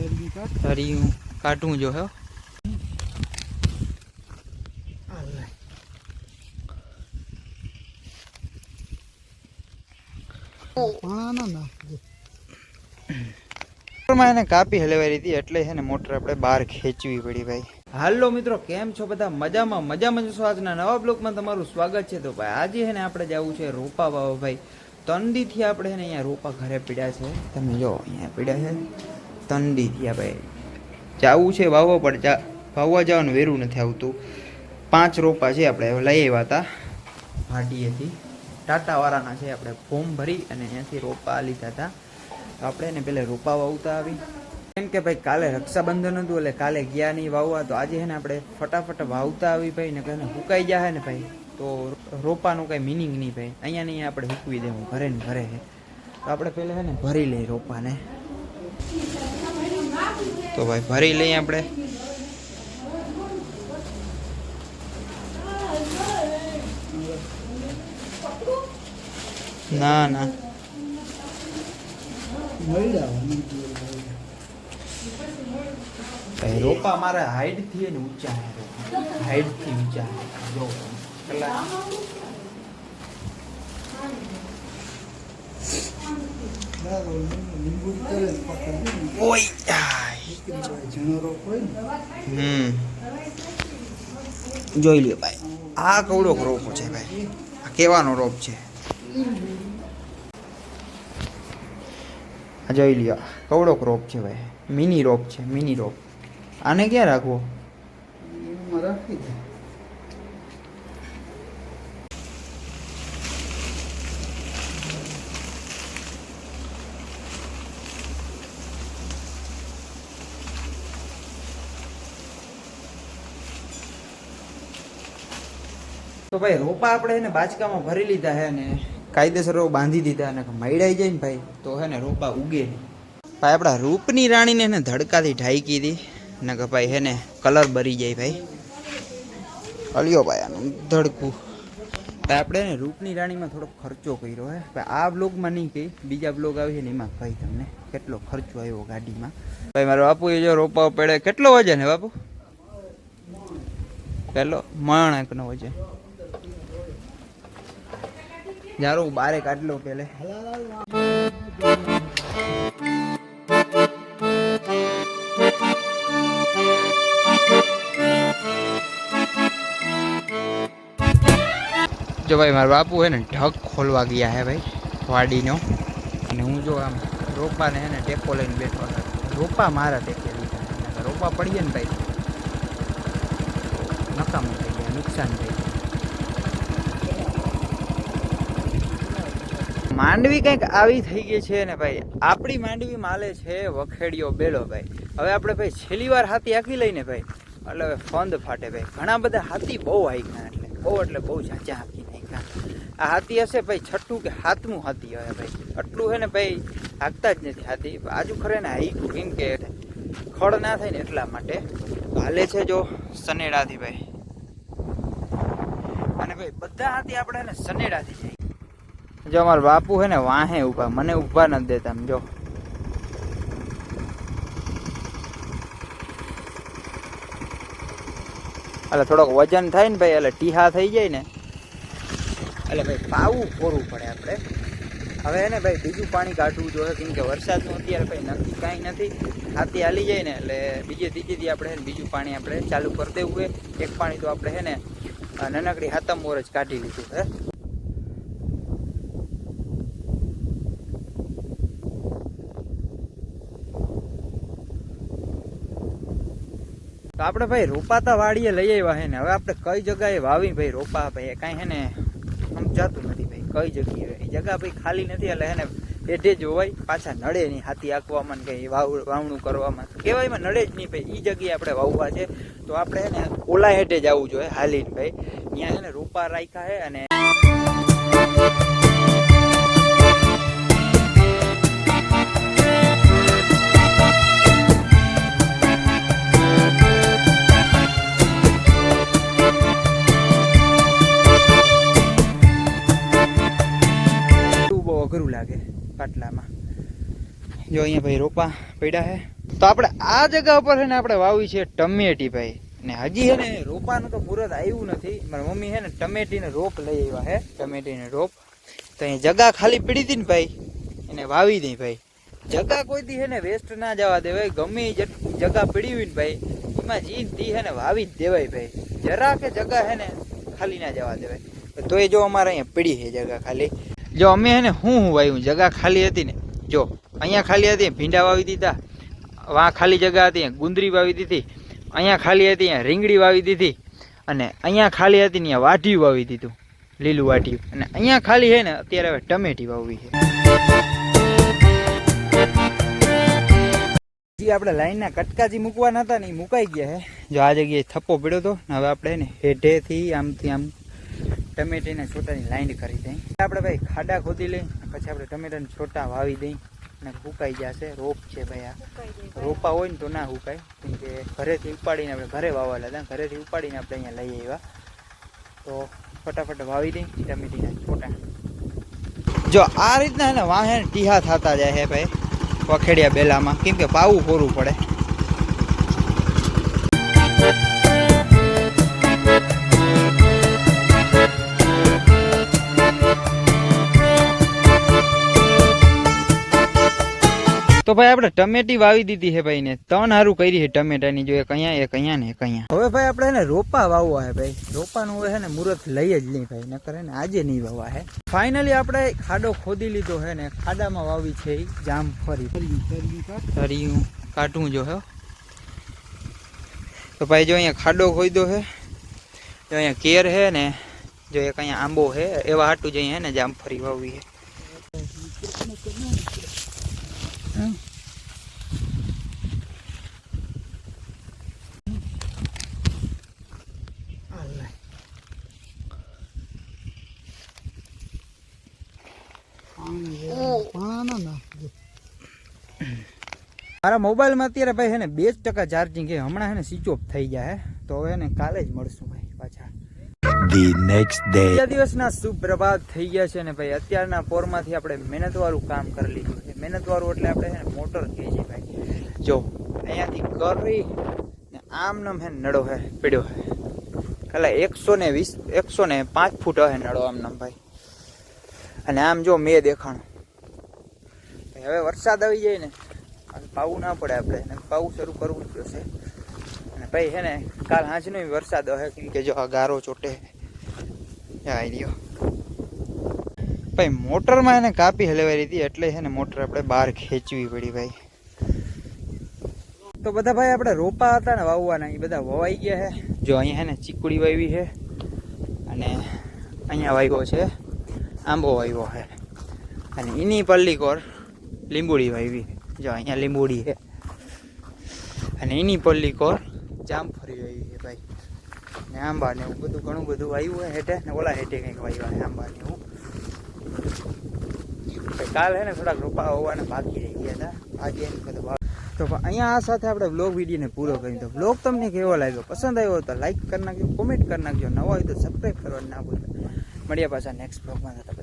જલ્દી કાઢ તારી હું. જો હે એને કાપી હલેવાઈ હતી એટલે છે ને મોટર આપણે બહાર ખેંચવી પડી ભાઈ. હાલો મિત્રો કેમ છો બધા? મજામાં મજામાં જશો આજના નવા બ્લોકમાં તમારું સ્વાગત છે. તો ભાઈ આજે છે ને આપણે જવું છે રોપા વાવા ભાઈ. તંદીથી આપણે છે ને અહીંયા રોપા ઘરે પીડ્યા છે. તમે જો અહીંયા પીડ્યા છે. તંદીથી થયા ભાઈ. જવું છે વાવવા, પણ જા, વાવવા જવાનું વેરું નથી આવતું. પાંચ રોપા છે આપણે લઈ આવ્યા હતા. ભાટીએથી ટાટાવાળાના છે આપણે, ફોર્મ ભરી અને અહીંયાથી રોપા લીધા હતા. આપણે એને પહેલાં રોપા વાવતા આવી. કેમ કે ભાઈ, કાલે રક્ષાબંધન હતું, એટલે કાલે ગયા નહીં વાવવા. તો આજે છે ને આપણે ફટાફટ વાવતા આવી ભાઈ, ને કહીને હુકાઈ જાય ને ભાઈ, તો રોપાનું કંઈ મિનિંગ નહીં ભાઈ. અહીંયા નહીં આપણે હૂકવી દેવું, ઘરે ને ઘરે તો આપણે પહેલાં છે ને ભરી લઈએ રોપાને. તો ભાઈ ભરી લઈએ આપણે. ના ના. ભાઈ, રોપા મારા હાઈટથી ને ઊંચા હાઈટથી ઊંચા જો પેલા હમ. જોઈ લ્યો ભાઈ, આ કવડો રોપ છે ભાઈ, આ કેવાનો રોપ છે? આ જોઈ લ્યો, કવડો રોપ છે ભાઈ, મિની રોપ છે, મિની રોપ. આને ક્યાં રાખવો? રાખી દે. ભાઈ, રોપા આપણે એને બાચકામાં ભરી લીધા હે ને કાયદેસર બાંધી દીધા અને મૈડાઈ જાય ને ભાઈ, તો હે ને રોપા ઉગે ભાઈ, આપણા રૂપની રાણીને એને ધડકાથી ઢાંકી હતી ને કે ભાઈ હે ને કલર બરી જાય ભાઈ. અલ્યો ભાઈ, આનું ધડકું. ભાઈ, આપણે ને રૂપની રાણીમાં થોડો ખર્ચો કર્યો હે. ભાઈ, આ બ્લોગમાં નહીં કહી બીજા બ્લોગ આવી છે ને એમાં કહી તમને કેટલો ખર્ચો આવ્યો ગાડીમાં. ભાઈ, મારો બાપુ એ જો રોપા પડે, કેટલો વજન હે બાપુ? પેલો મણ એકનો વજન. જારો હું બારે કાઢ લો પેલે. જો ભાઈ, મારા બાપુ હે ને ઢગ ખોલવા ગયા હે ભાઈ, વાડીનો. અને હું જો આમ રોપાને હે ને ટેકો લઈને બેઠો રોપા મારા ટેકે લીધા રોપા પડીએ ને ભાઈ. નકામું થઈ ગયા, નુકસાન થઈ ગયા. માંડવી કંઈક આવી થઈ ગઈ છે ને ભાઈ, આપણી માંડવી માલે છે વખેડિયો બેલો ભાઈ. હવે આપણે ભાઈ છેલ્લી વાર હાથી આખી લઈને ભાઈ. એટલે હવે ફંદ ફાટે ભાઈ. ઘણા બધા હાથી બહુ હાઈકા એટલે, બહુ એટલે બહુ ઝાઝા હાકી નાખ્યા. આ હાથી હશે ભાઈ છઠ્ઠું કે હાથમું હાથી હવે ભાઈ. આટલું હે ને ભાઈ, હાકતા જ નથી હાથી. આજુ ખરે ને હાઈકું કેમ કે ખડ ના થાય ને એટલા માટે હાલે છે જો સનેડાથી ભાઈ. અને ભાઈ બધા હાથી આપણે ને સનેડાથી જાય. જો અમારા બાપુ હે ને વાહે ઊભા, મને ઊભા નથી દેતા જો. એટલે થોડોક વજન થાય ને ભાઈ એટલે ટીહા થઈ જાય ને. એટલે ભાઈ, પાવું ફોરવું પડે આપણે. હવે એને ભાઈ, બીજું પાણી કાઢવું જોઈએ, કેમ કે વરસાદનું અત્યારે ભાઈ નક્કી કાંઈ નથી. હાથી હાલી જાય ને, એટલે બીજે ત્રીજેથી આપણે બીજું પાણી આપણે ચાલુ કરી દેવું હોય એક પાણી તો આપણે હે ને નાનકડી હાથમ મોર જ કાઢી લીધું હે. તો આપણે ભાઈ રોપાતા વાડીએ લઈ આવ્યા હે ને. હવે આપણે કઈ જગ્યાએ વાવી ભાઈ રોપા ભાઈ? કાંઈ હે ને સમજાતું નથી ભાઈ. કઈ જગ્યાએ? એ જગ્યા ભાઈ ખાલી નથી, એટલે હે ને જ જોવાય, પાછા નડે નહીં હાથી આંકવામાં કંઈ વાવ, વાવણું કરવામાં. કહેવાયમાં નડે જ નહીં ભાઈ. એ જગ્યાએ આપણે વાવવા છે. તો આપણે હે ને ઓલા હેઠે જ આવવું જોઈએ હાલીને ભાઈ. ત્યાં હે ને રોપા રાખ્યા હે અને જો અહીંયા ભાઈ રોપા પડ્યા છે. તો આપણે આ જગ્યા ઉપર છે ને આપણે વાવી છે ટમેટી ભાઈ. ને હજી છે ને રોપાનું તો મુહૂર્ત આવ્યું નથી. મારી મમ્મી છે ને ટમેટીને રોપ લઈ આવ્યા હે ટમેટીને રોપ. તો અહીં જગા ખાલી પડી હતી ને ભાઈ. એને વાવી દઈ ભાઈ. જગા કોઈ દી છે ને વેસ્ટ ના જવા દેવાય. ગમે જગા પડી હોય ને ભાઈ, એમાં જી તી છે ને વાવી જ દેવાય ભાઈ. જરા કે જગા છે ને ખાલી ના જવા દેવાય. તો એ જો અમારે અહીંયા પડી છે જગા ખાલી. જો અમે છે ને હું હું વાવ્યું? જગા ખાલી હતી ને. જો. અહીંયા ખાલી હતી ભીંડા વાવી દીધા વાં ખાલી જગ્યા હતી ગુંદરી વાવી દીધી અહીંયા ખાલી હતી અહીંયા રીંગડી વાવી દીધી અને અહીંયા ખાલી હતી ત્યાં અહીંયા વાઢિયું વાવી દીધું લીલું વાઢિયું. અને અહીંયા ખાલી છે ને અત્યારે હવે ટમેટી વાવવી છે. જે આપણે લાઈનના કટકાજી મૂકવાના હતા ને એ મુકાઈ ગયા છે જો આ જગ્યાએ થપ્પો પડ્યો હતો ને હવે આપણે ને હેઠેથી આમથી આમ ટમેટીને છોટાની લાઈન કરી દઈ આપણે ભાઈ ખાડા ખોદી લઈ પછી આપણે ટમેટાને છોટા વાવી દઈ અને હુકાઈ જશે રોપ છે ભાઈ આ. રોપા હોય ને તો ના હુકાય કેમ કે ઘરેથી ઉપાડીને આપણે ઘરે વાવવા હતા ઘરેથી ઉપાડીને આપણે અહીંયા લઈ આવ્યા. તો ફટાફટ વાવી દઈ ટમેટીના છોટા જો આ રીતના એને ને વાહે ટીહા થતા જાય હે ભાઈ વખેડિયા બેલામાં. કેમ કે પાવું ફોરવું પડે. તો ભાઈ આપણે ટમેટી વાવી દીધી છે ભાઈ ને. ત્રણ હારું કરી છે ટમેટાની. જો એક અહીંયા એક અહીંયા ને એક અહીંયા. હવે ભાઈ આપણે એને રોપા વાવવા છે ભાઈ. રોપાનું હોય છે ને મુહૂર્ત લઈ જ નહીં ભાઈ. નકર હે ને આજે નહીં વાવવા છે. ફાઇનલી આપણે ખાડો ખોદી લીધો છે ને ખાડામાં વાવી છે જામ ફરી. ફરી કાઢવું જો હે. તો ભાઈ જો અહીંયા ખાડો ખોદ્યો છે. જો અહીંયા કેર છે ને જો એક અહીંયા આંબો છે એવા હાટું જ અહીંયા હે ને જામફળી વાવી છે હમ. આ લાય. પાણી છે. પાણા ના નાખજો. મારા મોબાઈલમાં અત્યારે ભાઈ હે ને બે જ ટકા ચાર્જિંગ છે. હમણાં હે ને સ્વિચ ઓફ થઈ જાય હે. તો હવે ને કાલે જ મળશું ભાઈ પાછા. The next day. બીજા દિવસના સુપ્રભાત થઈ ગયા છે ને ભાઈ. અત્યારના પોરમાંથી આપણે મહેનતવાળું કામ કરી લીધું છે. મહેનતવાળું એટલે આપણે ને મોટર કહીએ છીએ ભાઈ. જો અહીંયાથી કરી ને આમ નામ હે ને નડો હે પીડ્યો હે. એટલે એકસો ને વીસ એકસો ને પાંચ ફૂટ હે નડો આમ નામ ભાઈ. અને આમ જો મેં દેખાણું. હવે વરસાદ આવી જાય ને પાવું ના પડે આપણે. પાવું શરૂ કરવું જ પડશે. અને ભાઈ છે ને, કાલ સાંજનો વરસાદ હે કે જો આ ગારો ચોટે. આવી રહ્યો ભાઈ મોટરમાં એને કાપી હલવાઈ હતી એટલે છે ને મોટર આપણે બહાર ખેંચવી પડી ભાઈ. તો બધા ભાઈ આપણે રોપા હતા ને વાવવાના, એ બધા વવાઈ ગયા છે જો અહીંયા છે ને ચીકુડી વાવી છે, અને અહીંયા વાવ્યો છે, આંબો વાવ્યો છે. અને એની પલ્લી કોર લીંબુડી વાવી જો અહીંયા લીંબુડી છે. અને એની પલ્લી કોર જામફળી વાવી છે ભાઈ. ને આંબા ને એવું બધું ઘણું બધું વાવ્યું હોય હેઠે. ને ઓલા હેઠે કંઈક વાવ્યા છે આંબા ને એવું. કાલ હે ને થોડાક રોપા હોવાને બાકી રહી ગયા હતા. આજે એને બધું તો અહીંયા આ સાથે આપણે બ્લોગ વિડીયોને પૂરો કરી તો બ્લોગ તમને કેવો લાગ્યો? પસંદ આવ્યો તો લાઈક કરી નાખજો કોમેન્ટ કરી નાખજો. નવો હોય તો સબસ્ક્રાઈબ કરવાનું ના ભૂલતા મળ્યા પાછા નેક્સ્ટ બ્લોગમાં થતા